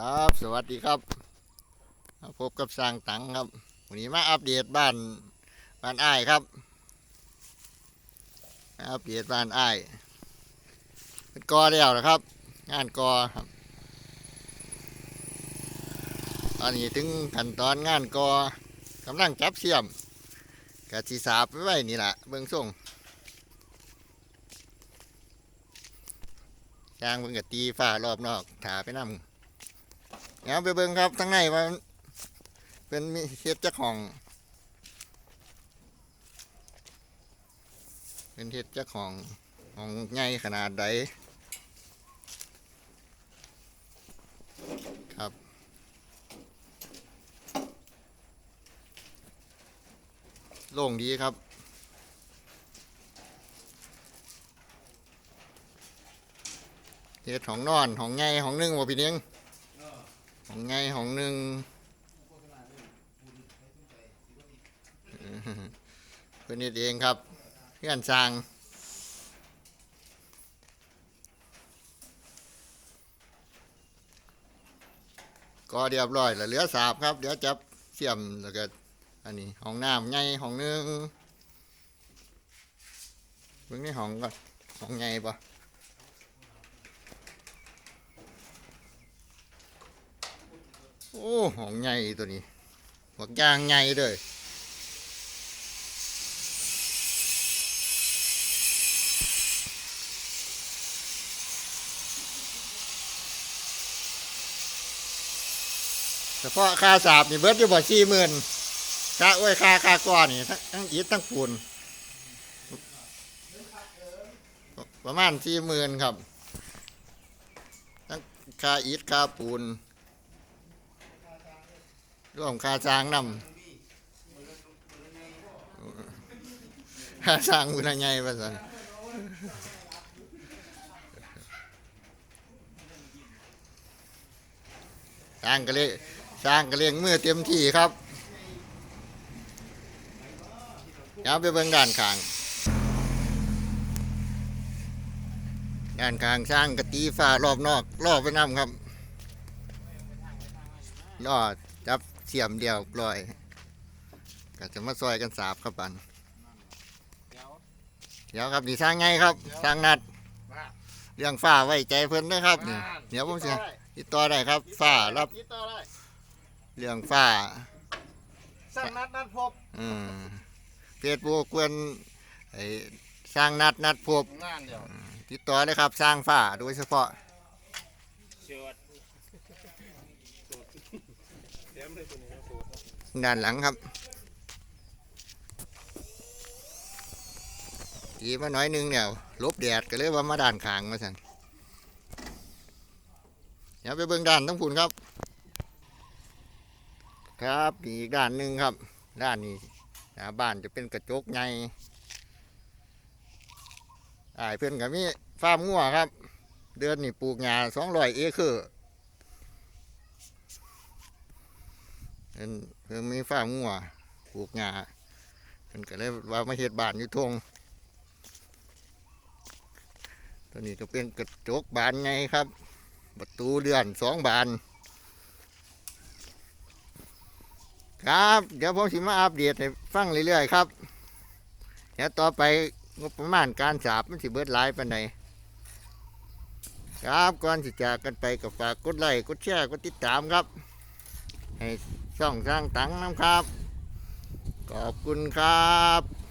ครับ สวัสดีครับมาพบกับสร้างตังครับ วันนี้มาอัปเดตบ้านบ้านอ้ายครับ อัปเดตบ้านอ้ายเป็นกอแล้วนะครับ งานกอครับ ตอนนี้ถึงขั้นตอนงานกอกำลังจับเสียมกะสีสาบไว้ไว้นี่แหละเบื้องส่งจ้างเพิ่งกะตีฝ้ารอบนอกถาไปนำ เดี๋ยวไปเบิ่งครับทั้งในว่าเป็นมีเฮ็ดเจ้าของ เป็นเฮ็ดเจ้าของของใหญ่ขนาดใดครับโล่งดีครับเฮ็ดของนอนของใหญ่ของนึ่งว่าพี่เนียง ของไงของหนึ่งเพื่อนเฮ็ดเองครับเพื่อนสร้างก็เรียบร้อยแล้วเหลือสาบครับ เดี๋ยวจับเสียมแล้วก็อันนี้ห้องน้ำไงห้องหนึงเพิ่งนี่ห้องก็ห้องไงปะ โอ้ของใหญ่ตัวนี้หัวยางใหญ่เลยเฉพาะค่าสาบนี่เบิดอยู่บ่สี่หมื่นค่าอ้วยค่าค่าก้อนนี่ทั้งอิฐทั้งปูนประมาณสี่หมื่นครับทั้งค่าอิฐค่าปูน ร่วมค่าจ้างนำค่าจ้างมือละไงบ้าสันสร้างก็เลยสร้างก็เลี้ยงมือเต็มที่ครับเดี๋ยวไปเบิ่งด้านข้างด้านข้างสร้างกะตีฟ้ารอบนอกรอบไปน้ำครับรอดจับ สียมเดียวปล่อยก็จะมาซอยกันสาบครับปันเดี๋ยวครับนี่สร้างไงครับสร้างนัดเรื่องฝ้าไว้ใจเพิ่นนะครับนี่เดี๋ยวผมจะติดต่อได้ครับฝ้ารับติดต่อได้เรื่องฝ้าสร้างนัดนัดพบอืมเพจบัวกวนไอ้สร้างนัดนัดพบงานเดียวติดต่อเลยครับสร้างฝ้าโดยเฉพาะ เชิ ด่านหลังครับทีมาหน่อยนึงเนี่ยลบแดดก็เลยว่ามาด้านขางมาสั่นเดี๋ยวไปเบิ่งด้านทั้งผุนครับ ครับอีกด้านหนึ่งครับ ด้านนี้หน้าบ้านจะเป็นกระจกไงอ้ายเพื่อนกับมีฟาร์มงัวครับ เดือนนี่ปลูกหญ้าสองร้อยเอเคอร์ เพิ่นเพิ่นมีฟาร์มงัวปลูกหญ้าเพิ่นก็เลยว่ามาเฮ็ดบ้านอยู่ทงตัวนี้ก็เป็นกระจกบานไงครับ ประตูเรือนสองบาน ครับ เดี๋ยวผมสิมาอัปเดตให้ฟังเรื่อยๆครับเดี๋ยวต่อไปงบประมาณการสาบมันสิเบิดหลายปานใดครับก่อนสิจากกันไปก็ฝากกดไลค์กดแชร์กดติดตามครับให้ ช่องสร้างตังค์น้ำครับ ขอบคุณครับ